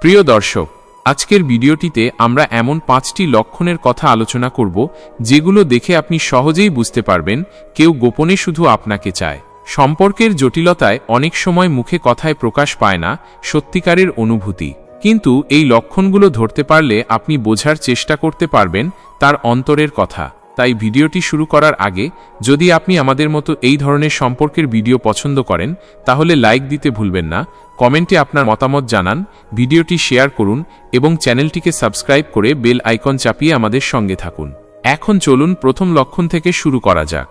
প্রিয় দর্শক, আজকের ভিডিওটিতে আমরা এমন পাঁচটি লক্ষণের কথা আলোচনা করব যেগুলো দেখে আপনি সহজেই বুঝতে পারবেন কেউ গোপনে শুধু আপনাকে চায়। সম্পর্কের জটিলতায় অনেক সময় মুখে কথায় প্রকাশ পায় না, সত্যিকারের অনুভূতি। কিন্তু এই লক্ষণগুলো ধরতে পারলে আপনি বোঝার চেষ্টা করতে পারবেন তার অন্তরের কথা। তাই ভিডিওটি শুরু করার আগে, যদি আপনি আমাদের মতো এই ধরনের সম্পর্কের ভিডিও পছন্দ করেন, তাহলে লাইক দিতে ভুলবেন না, কমেন্টে আপনার মতামত জানান, ভিডিওটি শেয়ার করুন, এবং চ্যানেলটিকে সাবস্ক্রাইব করে বেল আইকন চাপিয়ে আমাদের সঙ্গে থাকুন। এখন চলুন প্রথম লক্ষণ থেকে শুরু করা যাক।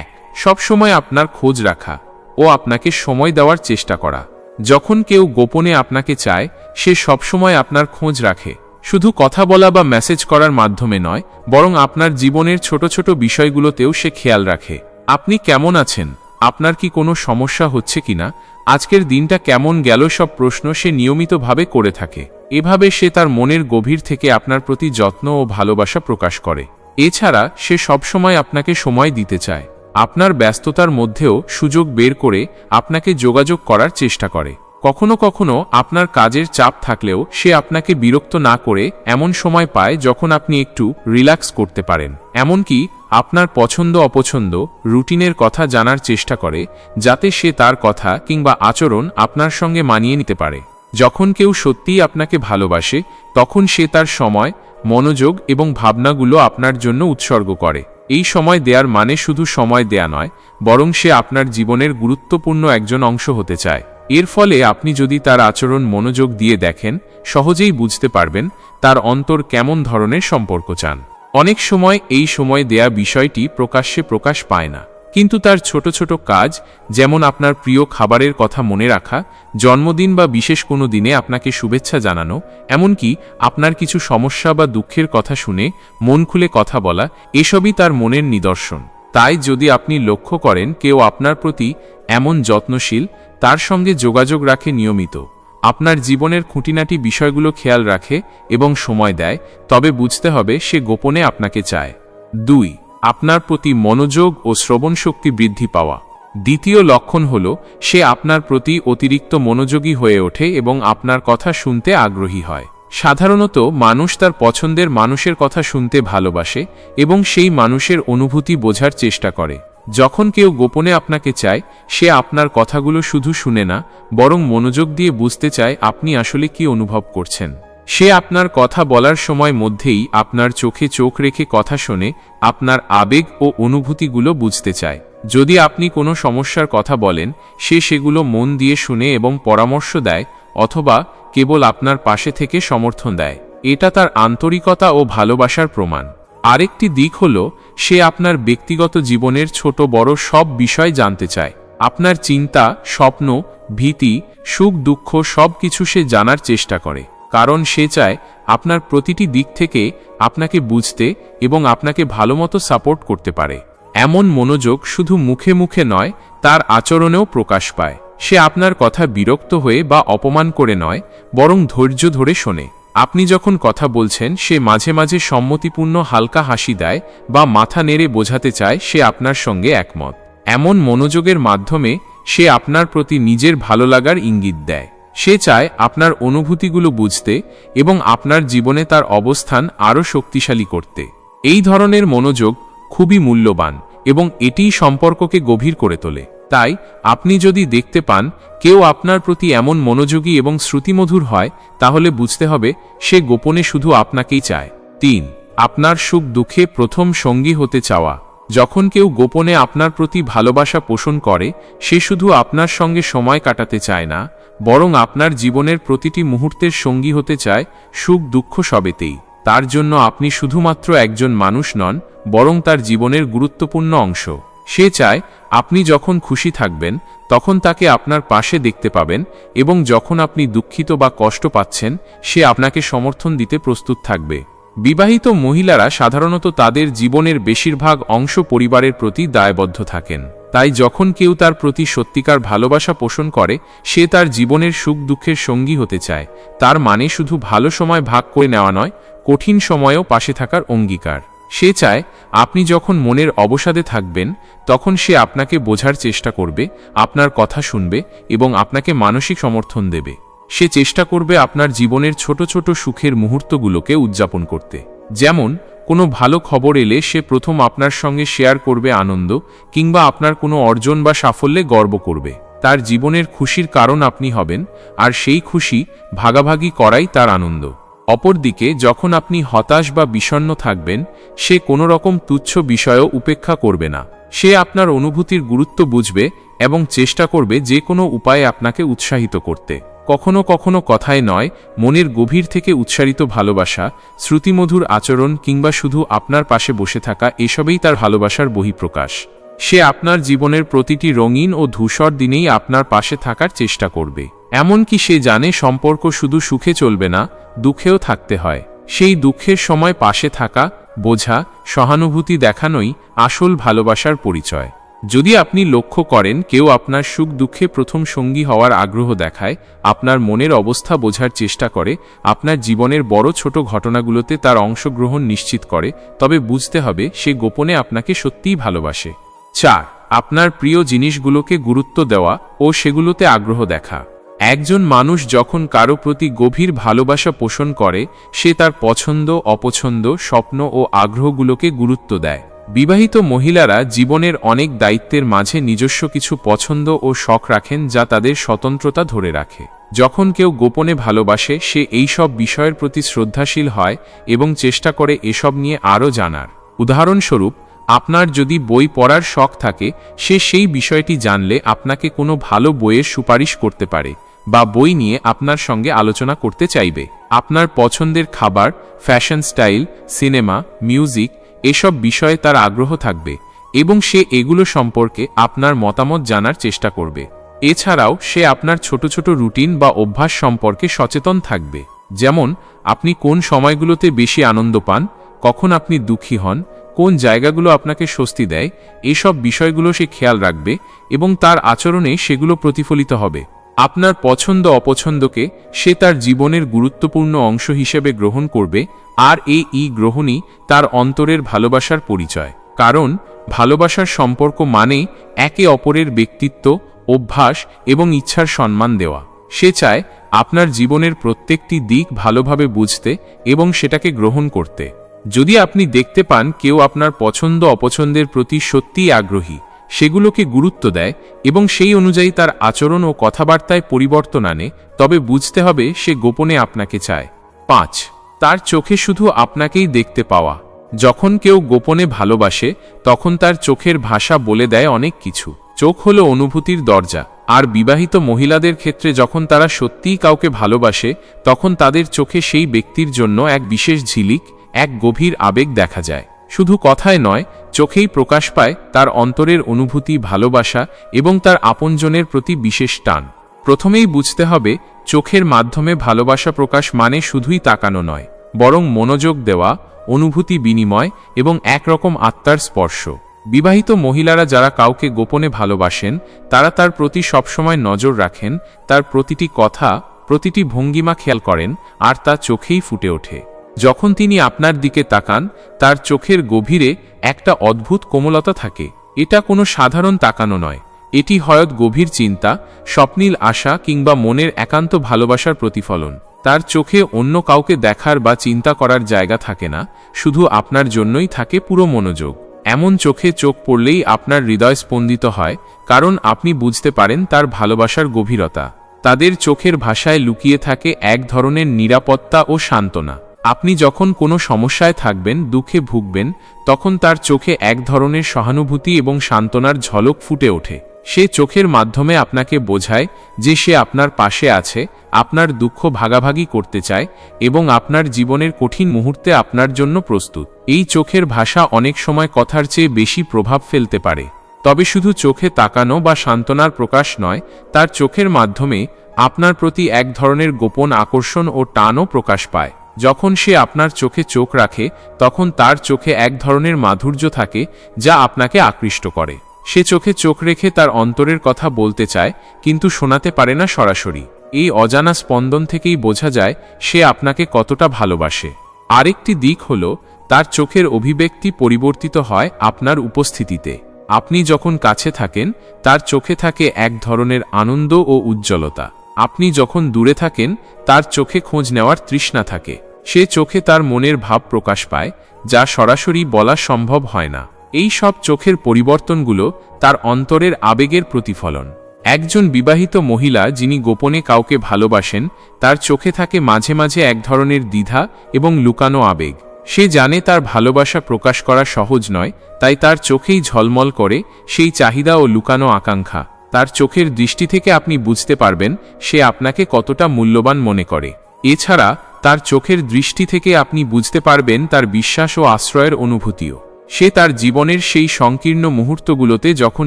এক, সবসময় আপনার খোঁজ রাখা ও আপনাকে সময় দেওয়ার চেষ্টা করা। যখন কেউ গোপনে আপনাকে চায়, সে সবসময় আপনার খোঁজ রাখে। শুধু কথা বলা বা মেসেজ করার মাধ্যমে নয়, বরং আপনার জীবনের ছোট ছোট বিষয়গুলোতেও সে খেয়াল রাখে। আপনি কেমন আছেন? আপনার কি কোনো সমস্যা হচ্ছে কিনা? আজকের দিনটা কেমন গেল সব প্রশ্ন সে নিয়মিতভাবে করে থাকে। এভাবে সে তার মনের গভীর থেকে আপনার প্রতি যত্ন ও ভালোবাসা প্রকাশ করে। এছাড়া সে সবসময় আপনাকে সময় দিতে চায়। আপনার ব্যস্ততার মধ্যেও সুযোগ বের করে আপনাকে যোগাযোগ করার চেষ্টা করে। কখনো কখনো আপনার কাজের চাপ থাকলেও সে আপনাকে বিরক্ত না করে এমন সময় পায় যখন আপনি একটু রিল্যাক্স করতে পারেন। এমনকি আপনার পছন্দ অপছন্দ রুটিনের কথা জানার চেষ্টা করে, যাতে সে তার কথা কিংবা আচরণ আপনার সঙ্গে মানিয়ে নিতে পারে। যখন কেউ সত্যিই আপনাকে ভালোবাসে, তখন সে তার সময়, মনোযোগ এবং ভাবনাগুলো আপনার জন্য উৎসর্গ করে। এই সময় দেয়ার মানে শুধু সময় দেয়া নয়, বরং সে আপনার জীবনের গুরুত্বপূর্ণ একজন অংশ হতে চায়। এর ফলে আপনি যদি তার আচরণ মনোযোগ দিয়ে দেখেন, সহজেই বুঝতে পারবেন তার অন্তর কেমন ধরনের সম্পর্ক চান। অনেক সময় এই সময় দেয়া বিষয়টি প্রকাশ্যে প্রকাশ পায় না। কিন্তু তার ছোট ছোট কাজ, যেমন আপনার প্রিয় খাবারের কথা মনে রাখা, জন্মদিন বা বিশেষ কোনো দিনে আপনাকে শুভেচ্ছা জানানো, এমনকি আপনার কিছু সমস্যা বা দুঃখের কথা শুনে মন খুলে কথা বলা, এসবই তার মনের নিদর্শন। তাই যদি আপনি লক্ষ্য করেন, কেউ আপনার প্রতি এমন যত্নশীল তার সঙ্গে যোগাযোগ রাখে নিয়মিত। আপনার জীবনের খুঁটিনাটি বিষয়গুলো খেয়াল রাখে এবং সময় দেয়, তবে বুঝতে হবে সে গোপনে আপনাকে চায়। দুই, আপনার প্রতি মনোযোগ ও শ্রবণ শক্তি বৃদ্ধি পাওয়া। দ্বিতীয় লক্ষণ হল, সে আপনার প্রতি অতিরিক্ত মনোযোগী হয়ে ওঠে এবং আপনার কথা শুনতে আগ্রহী হয়। সাধারণত, মানুষ তার পছন্দের মানুষের কথা শুনতে ভালোবাসে এবং সেই মানুষের অনুভূতি বোঝার চেষ্টা করে। যখন কেউ গোপনে আপনাকে চায়, সে আপনার কথাগুলো শুধু শুনে না, বরং মনোযোগ দিয়ে বুঝতে চায় আপনি আসলে কি অনুভব করছেন। সে আপনার কথা বলার সময় মধ্যেই আপনার চোখে চোখ রেখে কথা শোনে, আপনার আবেগ ও অনুভূতিগুলো বুঝতে চায়। যদি আপনি কোনো সমস্যার কথা বলেন, সে সেগুলো মন দিয়ে শুনে এবং পরামর্শ দেয়, অথবা কেবল আপনার পাশে থেকে সমর্থন দেয়। এটা তার আন্তরিকতা ও ভালোবাসার প্রমাণ। আরেকটি দিক হল সে আপনার ব্যক্তিগত জীবনের ছোট বড় সব বিষয় জানতে চায়। আপনার চিন্তা, স্বপ্ন, ভীতি, সুখ, দুঃখ সব কিছু সে জানার চেষ্টা করে। কারণ সে চায় আপনার প্রতিটি দিক থেকে আপনাকে বুঝতে এবং আপনাকে ভালোমতো সাপোর্ট করতে পারে। এমন মনোযোগ শুধু মুখে মুখে নয়, তার আচরণেও প্রকাশ পায়। সে আপনার কথা বিরক্ত হয়ে বা অপমান করে নয়, বরং ধৈর্য ধরে শোনে। আপনি যখন কথা বলছেন, সে মাঝে মাঝে সম্মতিপূর্ণ হালকা হাসি দেয় বা মাথা নেড়ে বোঝাতে চায়, সে আপনার সঙ্গে একমত। এমন মনোযোগের মাধ্যমে সে আপনার প্রতি নিজের ভালো লাগার ইঙ্গিত দেয়। সে চায় আপনার অনুভূতিগুলো বুঝতে এবং আপনার জীবনে তার অবস্থান আরও শক্তিশালী করতে। এই ধরনের মনোযোগ খুবই মূল্যবান এবং এটিই সম্পর্ককে গভীর করে তোলে। তাই আপনি যদি দেখতে পান কেউ আপনার প্রতি এমন মনোযোগী এবং শ্রুতিমধুর হয়, তাহলে বুঝতে হবে সে গোপনে শুধু আপনাকেই চায়। তিন, আপনার সুখ দুঃখে প্রথম সঙ্গী হতে চাওয়া। যখন কেউ গোপনে আপনার প্রতি ভালোবাসা পোষণ করে, সে শুধু আপনার সঙ্গে সময় কাটাতে চায় না, বরং আপনার জীবনের প্রতিটি মুহূর্তের সঙ্গী হতে চায় সুখ দুঃখ সবেতেই। তার জন্য আপনি শুধুমাত্র একজন মানুষ নন, বরং তার জীবনের গুরুত্বপূর্ণ অংশ। সে চায় আপনি যখন খুশি থাকবেন, তখন তাকে আপনার পাশে দেখতে পাবেন এবং যখন আপনি দুঃখিত বা কষ্ট পাচ্ছেন, সে আপনাকে সমর্থন দিতে প্রস্তুত থাকবে। বিবাহিত মহিলারা সাধারণত তাদের জীবনের বেশিরভাগ অংশ পরিবারের প্রতি দায়বদ্ধ থাকেন। তাই যখন কেউ তার প্রতি সত্যিকার ভালোবাসা পোষণ করে, সে তার জীবনের সুখ দুঃখের সঙ্গী হতে চায়। তার মানে শুধু ভালো সময় ভাগ করে নেওয়া নয়, কঠিন সময়েও পাশে থাকার অঙ্গীকার। সে চায় আপনি যখন মনের অবসাদে থাকবেন, তখন সে আপনাকে বোঝার চেষ্টা করবে, আপনার কথা শুনবে এবং আপনাকে মানসিক সমর্থন দেবে। সে চেষ্টা করবে আপনার জীবনের ছোট ছোট সুখের মুহূর্তগুলোকে উদযাপন করতে। যেমন, কোনো ভালো খবর এলে সে প্রথম আপনার সঙ্গে শেয়ার করবে আনন্দ কিংবা আপনার কোনো অর্জন বা সাফল্যে গর্ব করবে। তার জীবনের খুশির কারণ আপনি হবেন, আর সেই খুশি ভাগাভাগি করাই তার আনন্দ। অপরদিকে, যখন আপনি হতাশ বা বিষণ্ণ থাকবেন, সে কোনো রকম তুচ্ছ বিষয়ও উপেক্ষা করবে না। সে আপনার অনুভূতির গুরুত্ব বুঝবে এবং চেষ্টা করবে যে কোনো উপায়ে আপনাকে উৎসাহিত করতে। কখনো কখনো কথায় নয়, মনের গভীর থেকে উচ্চারিত ভালোবাসা, শ্রুতিমধুর আচরণ কিংবা শুধু আপনার পাশে বসে থাকা এসবেই তার ভালোবাসার বহিঃপ্রকাশ। সে আপনার জীবনের প্রতিটি রঙিন ও ধূসর দিনেই আপনার পাশে থাকার চেষ্টা করবে। এমনকি সে জানে সম্পর্ক শুধু সুখে চলবে না, দুঃখেও থাকতে হয়। সেই দুঃখের সময় পাশে থাকা, বোঝা, সহানুভূতি দেখানোই আসল ভালোবাসার পরিচয়। যদি আপনি লক্ষ্য করেন, কেউ আপনার সুখ দুঃখে প্রথম সঙ্গী হওয়ার আগ্রহ দেখায়, আপনার মনের অবস্থা বোঝার চেষ্টা করে, আপনার জীবনের বড় ছোট ঘটনাগুলোতে তার অংশগ্রহণ নিশ্চিত করে, তবে বুঝতে হবে সে গোপনে আপনাকে সত্যিই ভালোবাসে। চার, আপনার প্রিয় জিনিসগুলোকে গুরুত্ব দেওয়া ও সেগুলোতে আগ্রহ দেখা। একজন মানুষ যখন কারও প্রতি গভীর ভালোবাসা পোষণ করে, সে তার পছন্দ, অপছন্দ, স্বপ্ন ও আগ্রহগুলোকে গুরুত্ব দেয়। বিবাহিত মহিলারা জীবনের অনেক দায়িত্বের মাঝে নিজস্ব কিছু পছন্দ ও শখ রাখেন যা তাদের স্বতন্ত্রতা ধরে রাখে। যখন কেউ গোপনে ভালোবাসে, সে এই সব বিষয়ের প্রতি শ্রদ্ধাশীল হয় এবং চেষ্টা করে এসব নিয়ে আরও জানার। উদাহরণস্বরূপ আপনার যদি বই পড়ার শখ থাকে, সে সেই বিষয়টি জানলে আপনাকে কোনো ভালো বইয়ের সুপারিশ করতে পারে বা বই নিয়ে আপনার সঙ্গে আলোচনা করতে চাইবে। আপনার পছন্দের খাবার, ফ্যাশন স্টাইল, সিনেমা, মিউজিক এসব বিষয়ে তার আগ্রহ থাকবে এবং সে এগুলো সম্পর্কে আপনার মতামত জানার চেষ্টা করবে। এছাড়াও সে আপনার ছোট ছোট রুটিন বা অভ্যাস সম্পর্কে সচেতন থাকবে। যেমন, আপনি কোন সময়গুলোতে বেশি আনন্দ পান, কখন আপনি দুঃখী হন কোন জায়গাগুলো আপনাকে স্বস্তি দেয়, এসব বিষয়গুলো সে খেয়াল রাখবে এবং তার আচরণে সেগুলো প্রতিফলিত হবে। আপনার পছন্দ অপছন্দকে সে তার জীবনের গুরুত্বপূর্ণ অংশ হিসেবে গ্রহণ করবে, আর এই ই গ্রহণই তার অন্তরের ভালোবাসার পরিচয়। কারণ, ভালোবাসার সম্পর্ক মানে একে অপরের ব্যক্তিত্ব, অভ্যাস এবং ইচ্ছার সম্মান দেওয়া। সে চায় আপনার জীবনের প্রত্যেকটি দিক ভালোভাবে বুঝতে এবং সেটাকে গ্রহণ করতে। যদি আপনি দেখতে পান কেউ আপনার পছন্দ অপছন্দের প্রতি সত্যিই আগ্রহী, সেগুলোকে গুরুত্ব দেয় এবং সেই অনুযায়ী তার আচরণ ও কথাবার্তায় পরিবর্তন আনে, তবে বুঝতে হবে সে গোপনে আপনাকে চায়। পাঁচ, তার চোখে শুধু আপনাকেই দেখতে পাওয়া। যখন কেউ গোপনে ভালোবাসে, তখন তার চোখের ভাষা বলে দেয় অনেক কিছু। চোখ হলো অনুভূতির দরজা, আর বিবাহিত মহিলাদের ক্ষেত্রে যখন তারা সত্যিই কাউকে ভালোবাসে, তখন তাদের চোখে সেই ব্যক্তির জন্য এক বিশেষ ঝিলিক এক গভীর আবেগ দেখা যায়। শুধু কথায় নয়, চোখেই প্রকাশ পায় তার অন্তরের অনুভূতি, ভালোবাসা এবং তার আপনজনের প্রতি বিশেষ টান। প্রথমেই বুঝতে হবে, চোখের মাধ্যমে ভালোবাসা প্রকাশ মানে শুধুই তাকানো নয়, বরং মনোযোগ দেওয়া, অনুভূতি বিনিময় এবং একরকম আত্মার স্পর্শ। বিবাহিত মহিলারা যারা কাউকে গোপনে ভালোবাসেন, তারা তার প্রতি সবসময় নজর রাখেন, তার প্রতিটি কথা, প্রতিটি ভঙ্গিমা খেয়াল করেন, আর তা চোখেই ফুটে ওঠে। যখন তিনি আপনার দিকে তাকান, তার চোখের গভীরে একটা অদ্ভুত কোমলতা থাকে। এটা কোনো সাধারণ তাকানো নয়। এটি হয়ত গভীর চিন্তা, স্বপ্নীল আশা কিংবা মনের একান্ত ভালোবাসার প্রতিফলন। তার চোখে অন্য কাউকে দেখার বা চিন্তা করার জায়গা থাকে না, শুধু আপনার জন্যই থাকে পুরো মনোযোগ। এমন চোখে চোখ পড়লেই আপনার হৃদয় স্পন্দিত হয়, কারণ আপনি বুঝতে পারেন তার ভালোবাসার গভীরতা। তাদের চোখের ভাষায় লুকিয়ে থাকে এক ধরনের নিরাপত্তা ও সান্ত্বনা। আপনি যখন কোনো সমস্যায় থাকবেন, দুঃখে ভুগবেন, তখন তার চোখে এক ধরনের সহানুভূতি এবং সান্ত্বনার ঝলক ফুটে ওঠে। সে চোখের মাধ্যমে আপনাকে বোঝায় যে সে আপনার পাশে আছে, আপনার দুঃখ ভাগাভাগি করতে চায় এবং আপনার জীবনের কঠিন মুহূর্তে আপনার জন্য প্রস্তুত। এই চোখের ভাষা অনেক সময় কথার চেয়ে বেশি প্রভাব ফেলতে পারে। তবে শুধু চোখে তাকানো বা সান্ত্বনার প্রকাশ নয়, তার চোখের মাধ্যমে আপনার প্রতি এক ধরনের গোপন আকর্ষণ ও টানও প্রকাশ পায়। যখন সে আপনার চোখে চোখ রাখে, তখন তার চোখে এক ধরনের মাধুর্য থাকে, যা আপনাকে আকৃষ্ট করে। সে চোখে চোখ রেখে তার অন্তরের কথা বলতে চায়, কিন্তু শোনাতে পারে না সরাসরি। এই অজানা স্পন্দন থেকেই বোঝা যায়, সে আপনাকে কতটা ভালোবাসে। আরেকটি দিক হল, তার চোখের অভিব্যক্তি পরিবর্তিত হয় আপনার উপস্থিতিতে। আপনি যখন কাছে থাকেন, তার চোখে থাকে এক ধরনের আনন্দ ও উজ্জ্বলতা। আপনি যখন দূরে থাকেন, তার চোখে খোঁজ নেওয়ার তৃষ্ণা থাকে। সে চোখে তার মনের ভাব প্রকাশ পায়, যা সরাসরি বলা সম্ভব হয় না। এই সব চোখের পরিবর্তনগুলো তার অন্তরের আবেগের প্রতিফলন। একজন বিবাহিত মহিলা যিনি গোপনে কাউকে ভালোবাসেন, তার চোখে থাকে মাঝে মাঝে এক ধরনের দ্বিধা এবং লুকানো আবেগ। সে জানে তার ভালোবাসা প্রকাশ করা সহজ নয়, তাই তার চোখেই ঝলমল করে সেই চাহিদা ও লুকানো আকাঙ্ক্ষা। তার চোখের দৃষ্টি থেকে আপনি বুঝতে পারবেন সে আপনাকে কতটা মূল্যবান মনে করে। এছাড়া, তার চোখের দৃষ্টি থেকে আপনি বুঝতে পারবেন তার বিশ্বাস ও আশ্রয়ের অনুভূতিও। সে তার জীবনের সেই সংকীর্ণ মুহূর্তগুলোতে যখন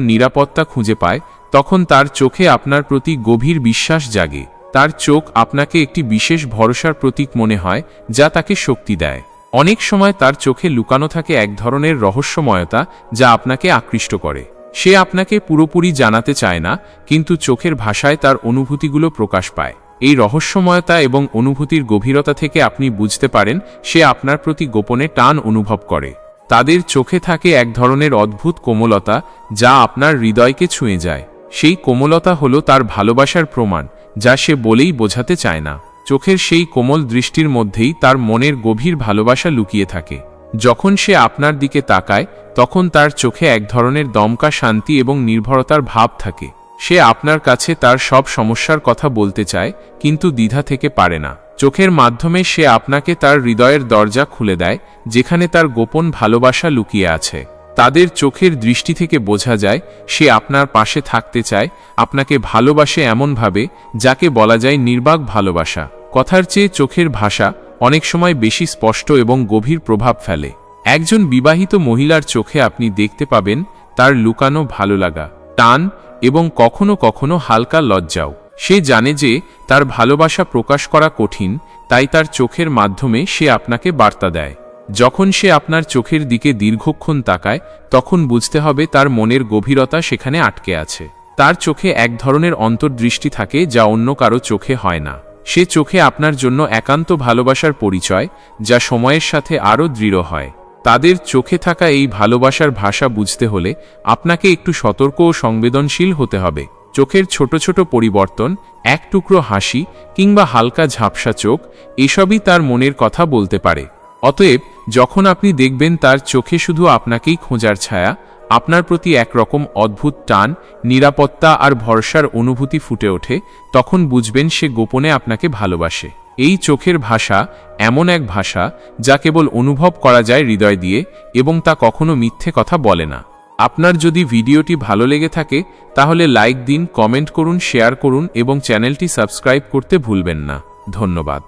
নিরাপত্তা খুঁজে পায়, তখন তার চোখে আপনার প্রতি গভীর বিশ্বাস জাগে। তার চোখ আপনাকে একটি বিশেষ ভরসার প্রতীক মনে হয়, যা তাকে শক্তি দেয়। অনেক সময় তার চোখে লুকানো থাকে এক ধরনের রহস্যময়তা, যা আপনাকে আকৃষ্ট করে। সে আপনাকে পুরোপুরি জানাতে চায় না, কিন্তু চোখের ভাষায় তার অনুভূতিগুলো প্রকাশ পায়। এই রহস্যময়তা এবং অনুভূতির গভীরতা থেকে আপনি বুঝতে পারেন, সে আপনার প্রতি গোপনে টান অনুভব করে। তাদের চোখে থাকে এক ধরনের অদ্ভুত কোমলতা, যা আপনার হৃদয়কে ছুঁয়ে যায়। সেই কোমলতা হলো তার ভালোবাসার প্রমাণ, যা সে বলেই বোঝাতে চায় না। চোখের সেই কোমল দৃষ্টির মধ্যেই তার মনের গভীর ভালোবাসা লুকিয়ে থাকে। যখন সে আপনার দিকে তাকায়, তখন তার চোখে এক ধরনের দমকা শান্তি এবং নির্ভরতার ভাব থাকে। সে আপনার কাছে তার সব সমস্যার কথা বলতে চায়, কিন্তু দ্বিধা থেকে পারে না। চোখের মাধ্যমে সে আপনাকে তার হৃদয়ের দরজা খুলে দেয়, যেখানে তার গোপন ভালোবাসা লুকিয়ে আছে। তাদের চোখের দৃষ্টি থেকে বোঝা যায়, সে আপনার পাশে থাকতে চায়, আপনাকে ভালোবাসে এমনভাবে, যাকে বলা যায় নির্বাক ভালোবাসা। কথার চেয়ে চোখের ভাষা অনেক সময় বেশি স্পষ্ট এবং গভীর প্রভাব ফেলে। একজন বিবাহিত মহিলার চোখে আপনি দেখতে পাবেন তার লুকানো ভালো লাগা, টান এবং কখনো কখনো হালকা লজ্জাও। সে জানে যে তার ভালোবাসা প্রকাশ করা কঠিন, তাই তার চোখের মাধ্যমে সে আপনাকে বার্তা দেয়। যখন সে আপনার চোখের দিকে দীর্ঘক্ষণ তাকায়, তখন বুঝতে হবে তার মনের গভীরতা সেখানে আটকে আছে। তার চোখে এক ধরনের অন্তর্দৃষ্টি থাকে যা অন্য কারও চোখে হয় না। সে চোখে আপনার জন্য একান্ত ভালোবাসার পরিচয়, যা সময়ের সাথে আরও দৃঢ় হয়। তাদের চোখে থাকা এই ভালোবাসার ভাষা বুঝতে হলে আপনাকে একটু সতর্ক ও সংবেদনশীল হতে হবে। চোখের ছোট ছোট পরিবর্তন, এক টুকরো হাসি কিংবা হালকা ঝাপসা চোখ, এসবই তার মনের কথা বলতে পারে। অতএব, যখন আপনি দেখবেন তার চোখে শুধু আপনাকেই খোঁজার ছায়া আপনার প্রতি একরকম অদ্ভুত টান, নিরাপত্তা আর ভরসার অনুভূতি ফুটে ওঠে, তখন বুঝবেন সে গোপনে আপনাকে ভালোবাসে। এই চোখের ভাষা এমন এক ভাষা যা কেবল অনুভব করা যায় হৃদয় দিয়ে এবং তা কখনো মিথ্যে কথা বলে না। আপনার যদি ভিডিওটি ভালো লেগে থাকে, তাহলে লাইক দিন, কমেন্ট করুন, শেয়ার করুন এবং চ্যানেলটি সাবস্ক্রাইব করতে ভুলবেন না। ধন্যবাদ।